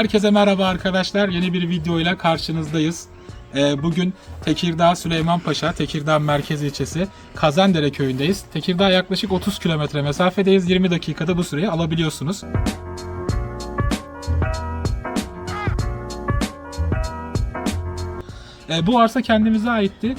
Herkese merhaba arkadaşlar. Yeni bir videoyla karşınızdayız. Ee, bugün Tekirdağ Süleymanpaşa, Tekirdağ merkez ilçesi Kazandere köyündeyiz. Tekirdağ yaklaşık 30 kilometre mesafedeyiz. 20 dakikada bu süreyi alabiliyorsunuz. Ee, bu arsa kendimize aitti.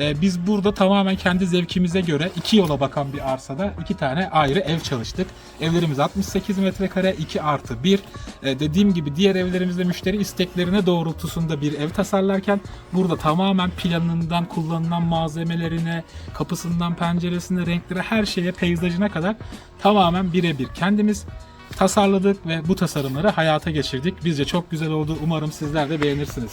Ee, biz burada tamamen kendi zevkimize göre iki yola bakan bir arsada iki tane ayrı ev çalıştık. Evlerimiz 68 metrekare 2 artı 1. Ee, dediğim gibi diğer evlerimizde müşteri isteklerine doğrultusunda bir ev tasarlarken burada tamamen planından kullanılan malzemelerine, kapısından penceresine, renklere her şeye, peyzajına kadar tamamen birebir kendimiz tasarladık ve bu tasarımları hayata geçirdik. Bizce çok güzel oldu. Umarım sizler de beğenirsiniz.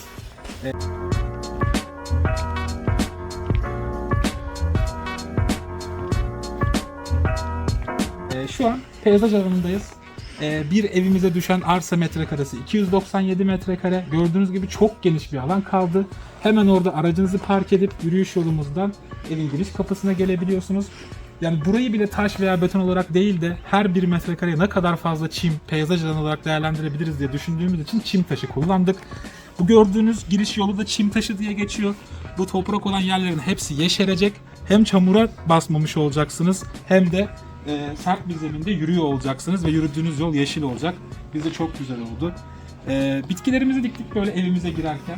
Ee, şu an peyzaj alanındayız. Ee, bir evimize düşen arsa metrekaresi 297 metrekare. Gördüğünüz gibi çok geniş bir alan kaldı. Hemen orada aracınızı park edip yürüyüş yolumuzdan evin giriş kapısına gelebiliyorsunuz. Yani burayı bile taş veya beton olarak değil de her bir metrekareye ne kadar fazla çim, peyzaj alanı olarak değerlendirebiliriz diye düşündüğümüz için çim taşı kullandık. Bu gördüğünüz giriş yolu da çim taşı diye geçiyor. Bu toprak olan yerlerin hepsi yeşerecek. Hem çamura basmamış olacaksınız hem de e, sert bir zeminde yürüyor olacaksınız ve yürüdüğünüz yol yeşil olacak. Bize çok güzel oldu. E, bitkilerimizi diktik böyle evimize girerken.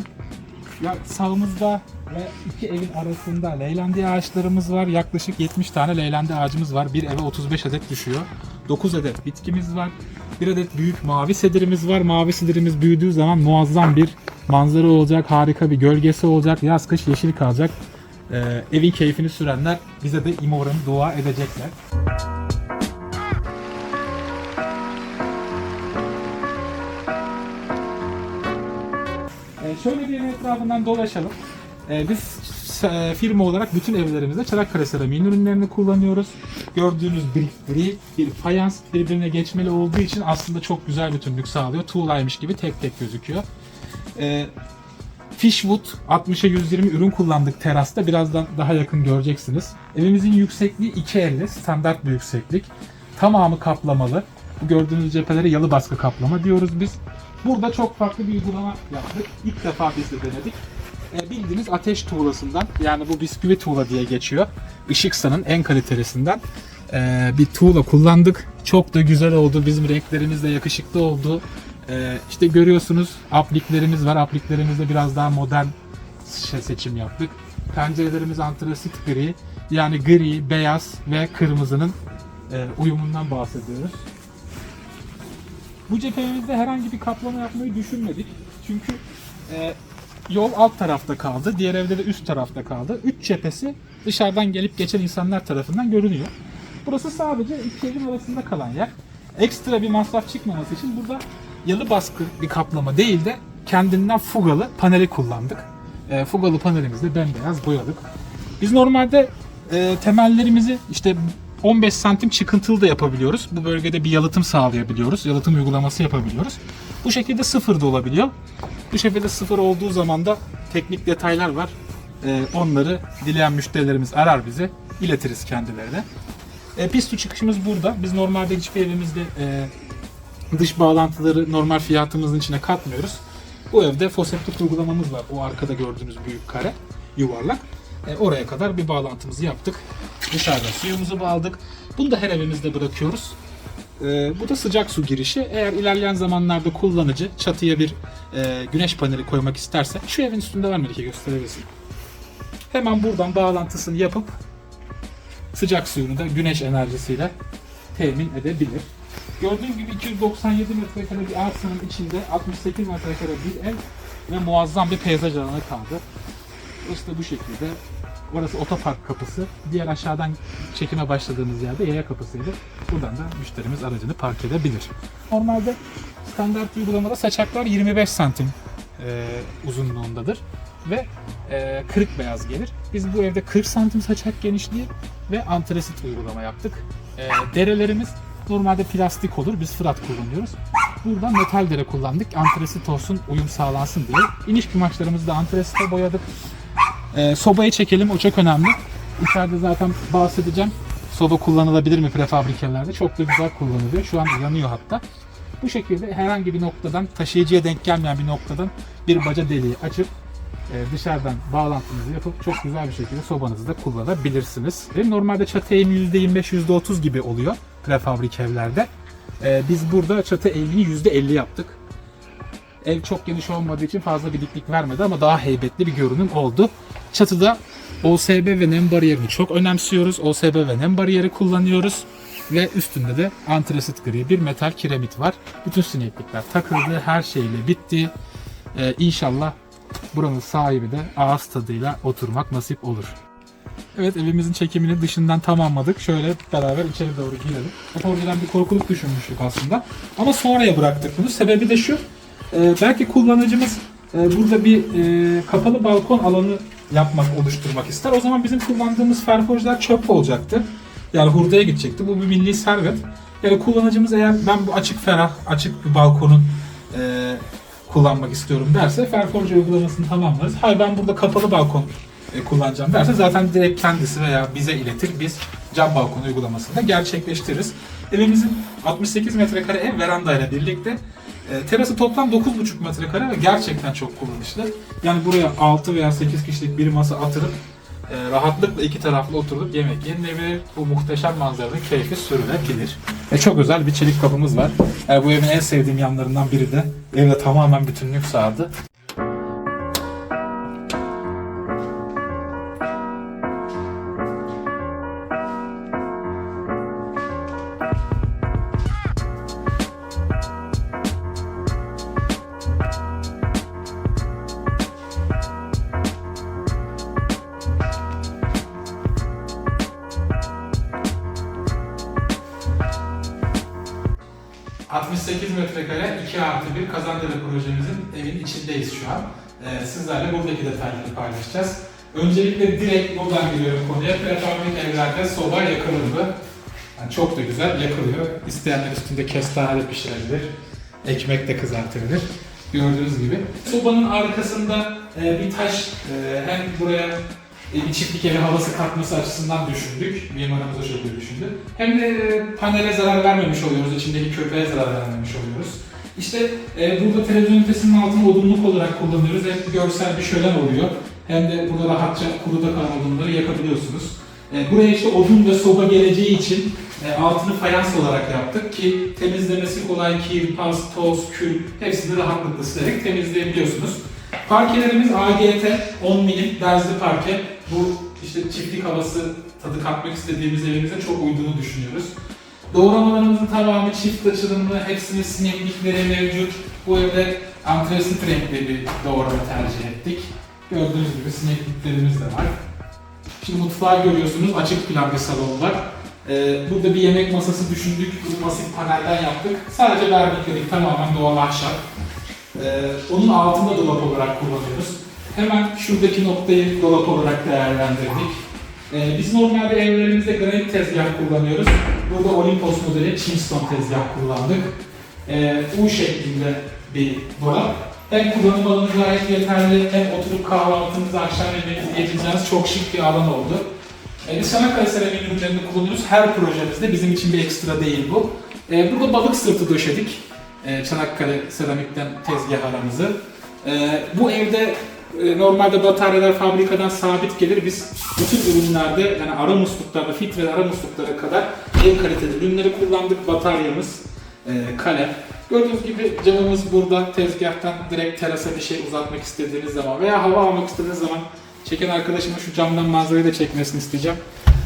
Ya sağımızda ve iki evin arasında leylendi ağaçlarımız var. Yaklaşık 70 tane leylendi ağacımız var. Bir eve 35 adet düşüyor. 9 adet bitkimiz var. Bir adet büyük mavi sedirimiz var. Mavi sedirimiz büyüdüğü zaman muazzam bir manzara olacak. Harika bir gölgesi olacak. Yaz kış yeşil kalacak. Ee, evin keyfini sürenler bize de umarım dua edecekler. Şöyle bir etrafından dolaşalım. Ee, biz e, firma olarak bütün evlerimizde Çanakkale seramiğin ürünlerini kullanıyoruz. Gördüğünüz bir bir fayans birbirine geçmeli olduğu için aslında çok güzel bütünlük sağlıyor. Tuğlaymış gibi tek tek gözüküyor. Ee, Fishwood 60'a 120 ürün kullandık terasta. Birazdan daha yakın göreceksiniz. Evimizin yüksekliği 2.50 standart bir yükseklik. Tamamı kaplamalı. Bu gördüğünüz cephelere yalı baskı kaplama diyoruz biz. Burada çok farklı bir uygulama yaptık. İlk defa biz de denedik. E, bildiğiniz ateş tuğlasından yani bu bisküvi tuğla diye geçiyor. Işıksa'nın en kalitelisinden e, bir tuğla kullandık. Çok da güzel oldu. Bizim renklerimiz de yakışıklı oldu. E, işte görüyorsunuz apliklerimiz var. Apliklerimizde biraz daha modern şey seçim yaptık. Pencerelerimiz antrasit gri. Yani gri, beyaz ve kırmızının e, uyumundan bahsediyoruz. Bu cephemizde herhangi bir kaplama yapmayı düşünmedik. Çünkü e, yol alt tarafta kaldı. Diğer evde de üst tarafta kaldı. Üç cephesi dışarıdan gelip geçen insanlar tarafından görünüyor. Burası sadece iki evin arasında kalan yer. Ekstra bir masraf çıkmaması için burada yalı baskı bir kaplama değil de kendinden fugalı paneli kullandık. E, fugalı panelimizde bembeyaz boyadık. Biz normalde e, temellerimizi işte 15 santim çıkıntılı da yapabiliyoruz. Bu bölgede bir yalıtım sağlayabiliyoruz. Yalıtım uygulaması yapabiliyoruz. Bu şekilde sıfır da olabiliyor. Bu şekilde sıfır olduğu zaman da teknik detaylar var. Ee, onları dileyen müşterilerimiz arar bizi. iletiriz kendilerine. E, pisto çıkışımız burada. Biz normalde hiçbir evimizde e, dış bağlantıları normal fiyatımızın içine katmıyoruz. Bu evde foseptik uygulamamız var. O arkada gördüğünüz büyük kare, yuvarlak. E, oraya kadar bir bağlantımızı yaptık. Dışarıda suyumuzu bağladık. Bunu da her evimizde bırakıyoruz. E, bu da sıcak su girişi. Eğer ilerleyen zamanlarda kullanıcı çatıya bir e, güneş paneli koymak isterse şu evin üstünde var Melike gösterebilirsin. Hemen buradan bağlantısını yapıp sıcak suyunu da güneş enerjisiyle temin edebilir. Gördüğün gibi 297 metrekare bir arsanın içinde 68 metrekare bir ev ve muazzam bir peyzaj alanı kaldı. Burası da bu şekilde. Orası otopark kapısı. Diğer aşağıdan çekime başladığımız yerde yaya kapısıydı. Buradan da müşterimiz aracını park edebilir. Normalde standart uygulamada saçaklar 25 santim e, uzunluğundadır ve e, kırık beyaz gelir. Biz bu evde 40 santim saçak genişliği ve antresit uygulama yaptık. E, derelerimiz normalde plastik olur. Biz fırat kullanıyoruz. Burada metal dere kullandık. Antresit olsun, uyum sağlansın diye. İniş kumaşlarımızı da antresite boyadık. Ee, sobayı çekelim o çok önemli. İçeride zaten bahsedeceğim. Soba kullanılabilir mi prefabrikelerde? Çok da güzel kullanılıyor. Şu an yanıyor hatta. Bu şekilde herhangi bir noktadan, taşıyıcıya denk gelmeyen bir noktadan bir baca deliği açıp e, dışarıdan bağlantınızı yapıp çok güzel bir şekilde sobanızı da kullanabilirsiniz. Normalde çatı eğimi %25, %30 gibi oluyor prefabrik evlerde. E, biz burada çatı eğimini %50 yaptık. Ev çok geniş olmadığı için fazla bir diklik vermedi ama daha heybetli bir görünüm oldu. Çatıda OSB ve nem bariyerini çok önemsiyoruz. OSB ve nem bariyeri kullanıyoruz. Ve üstünde de antresit gri bir metal kiremit var. Bütün sineklikler takıldı, her şeyle bitti. Ee, inşallah buranın sahibi de ağız tadıyla oturmak nasip olur. Evet evimizin çekimini dışından tamamladık. Şöyle beraber içeri doğru girelim. Önceden bir korkuluk düşünmüştük aslında. Ama sonraya bıraktık bunu. Sebebi de şu. e, belki kullanıcımız e, burada bir e, kapalı balkon alanı yapmak, oluşturmak ister. O zaman bizim kullandığımız ferforjlar çöp olacaktı. Yani hurdaya gidecekti. Bu bir milli servet. Yani kullanıcımız eğer ben bu açık ferah, açık bir balkonun e, kullanmak istiyorum derse Fairforge uygulamasını tamamlarız. Hayır ben burada kapalı balkon e, kullanacağım derse zaten direkt kendisi veya bize iletir. Biz cam balkon uygulamasını da gerçekleştiririz. Evimizin 68 metrekare ev veranda ile birlikte e, terası toplam 9,5 metrekare ve gerçekten çok kullanışlı. Yani buraya 6 veya 8 kişilik bir masa atırıp e, rahatlıkla iki taraflı oturup yemek yenilebilir. Bu muhteşem manzaranın keyfi sürülebilir. E, çok özel bir çelik kapımız var. E, bu evin en sevdiğim yanlarından biri de evde tamamen bütünlük sağladı. ...68 metrekare 2 artı 1 Kazandere projemizin evin içindeyiz şu an. Ee, sizlerle buradaki detayları paylaşacağız. Öncelikle direkt buradan giriyorum konuya. Prefabrik evlerde soba yakılır mı? Yani çok da güzel yakılıyor. İsteyenler üstünde kestane de pişirebilir. Ekmek de kızartabilir. Gördüğünüz gibi. Sobanın arkasında e, bir taş e, hem buraya bir çiftlik evi havası katması açısından düşündük. Mimarımız o şekilde düşündü. Hem de e, panele zarar vermemiş oluyoruz. içindeki köpeğe zarar vermemiş oluyoruz. İşte e, burada televizyon ünitesinin altını odunluk olarak kullanıyoruz. Hem görsel bir şölen oluyor. Hem de burada rahatça kuruda kalan odunları yakabiliyorsunuz. E, buraya işte odun ve soba geleceği için e, altını fayans olarak yaptık ki temizlemesi kolay kir, pas, toz, kül hepsini rahatlıkla silerek temizleyebiliyorsunuz. Parkelerimiz AGT 10 milim derzli parke. Bu işte çiftlik havası tadı katmak istediğimiz evimize çok uyduğunu düşünüyoruz. Doğramalarımızın tamamı çift açılımlı, hepsinin sineklikleri mevcut. Bu evde antresit renkli bir doğrama tercih ettik. Gördüğünüz gibi sinekliklerimiz de var. Şimdi mutfağı görüyorsunuz, açık plan bir salon var. Ee, burada bir yemek masası düşündük, bunu masif panelden yaptık. Sadece vernikledik, tamamen doğal ahşap. Ee, onun altında dolap olarak kullanıyoruz. Hemen şuradaki noktayı dolap olarak değerlendirdik. Ee, biz normalde evlerimizde granit tezgah kullanıyoruz. Burada Olympus modeli Chimstone tezgah kullandık. Ee, U şeklinde bir dolap. Hem kullanım alanı gayet yeterli, hem oturup kahvaltınızı, akşam yemeğinizi yiyeceğiniz çok şık bir alan oldu. Ee, biz Çanakkale seramik ürünlerini kullanıyoruz. Her projemizde bizim için bir ekstra değil bu. Ee, burada balık sırtı döşedik. Ee, Çanakkale seramikten tezgah aramızı. Ee, bu evde normalde bataryalar fabrikadan sabit gelir. Biz bütün ürünlerde yani ara musluklarda, filtre ara musluklara kadar en kaliteli ürünleri kullandık. Bataryamız, e, kalem. Gördüğünüz gibi camımız burada tezgahtan direkt terasa bir şey uzatmak istediğiniz zaman veya hava almak istediğiniz zaman çeken arkadaşıma şu camdan manzarayı da çekmesini isteyeceğim.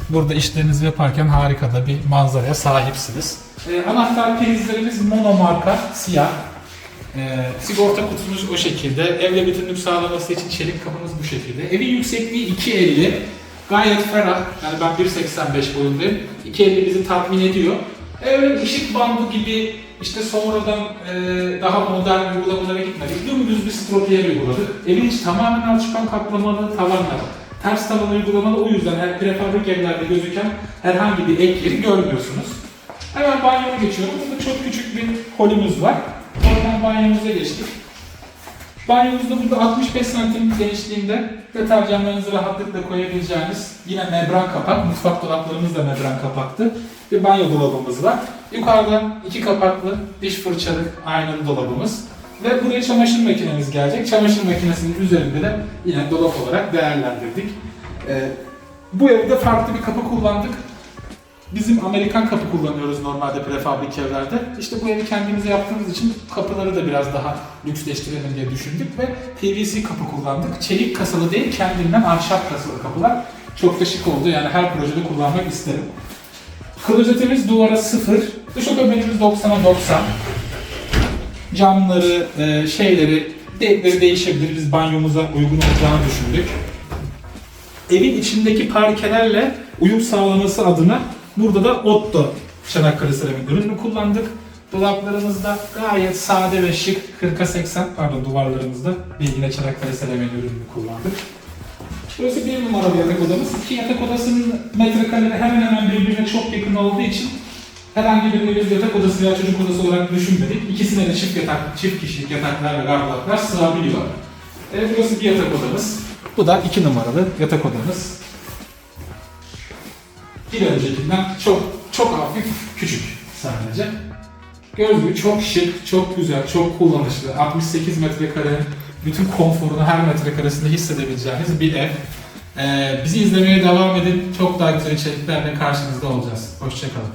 Burada işlerinizi yaparken harika da bir manzaraya sahipsiniz. E, anahtar prizlerimiz mono marka, siyah. E, sigorta kutumuz o şekilde. Evle bütünlük sağlaması için çelik kapımız bu şekilde. Evin yüksekliği 2.50. Gayet ferah. Yani ben 1.85 boyundayım. 2.50 bizi tatmin ediyor. Evin ışık bandı gibi işte sonradan e, daha modern uygulamalara gitmedik. Dümdüz bir stropiyer uyguladık. Evin içi tamamen alçıpan kaplamalı tavanlar. Ters tavan uygulamalı o yüzden her prefabrik evlerde gözüken herhangi bir ek yeri görmüyorsunuz. Hemen banyoya geçiyorum. Burada çok küçük bir holümüz var. Banyomuza geçtik. Banyomuzda burada 65 santim genişliğinde deterjanlarınızı rahatlıkla koyabileceğiniz yine membran kapak, mutfak dolaplarımız da membran kapaktı. Bir banyo dolabımız var. Yukarıda iki kapaklı diş fırçalık aynalı dolabımız. Ve buraya çamaşır makinemiz gelecek. Çamaşır makinesinin üzerinde de yine dolap olarak değerlendirdik. Ee, bu evde farklı bir kapı kullandık. Bizim Amerikan kapı kullanıyoruz normalde prefabrik evlerde. İşte bu evi kendimize yaptığımız için kapıları da biraz daha lüksleştirelim diye düşündük ve PVC kapı kullandık. Çelik kasalı değil, kendinden ahşap kasalı kapılar. Çok da şık oldu yani her projede kullanmak isterim. Klozetimiz duvara sıfır. Duşakabinimiz 90'a 90. Camları, e, şeyleri, denkleri değişebilir. Biz banyomuza uygun olacağını düşündük evin içindeki parkelerle uyum sağlaması adına burada da Otto Çanakkale seramik ürününü kullandık. Dolaplarımızda gayet sade ve şık 40'a 80 pardon duvarlarımızda bir yine Çanakkale seramik ürününü kullandık. Burası bir numaralı yatak odamız. İki yatak odasının metrekareleri hemen hemen birbirine çok yakın olduğu için herhangi birini biz yatak odası veya çocuk odası olarak düşünmedik. İkisine de çift yatak, çift kişilik yataklar ve gardıroplar sığabiliyor. Evet, burası bir yatak odamız. Bu da iki numaralı yatak odamız. Bir öncekinden çok çok hafif küçük sadece. Gördüğünüz çok şık, çok güzel, çok kullanışlı. 68 metrekare bütün konforunu her metrekaresinde hissedebileceğiniz bir ev. Ee, bizi izlemeye devam edin. Çok daha güzel içeriklerle karşınızda olacağız. Hoşçakalın.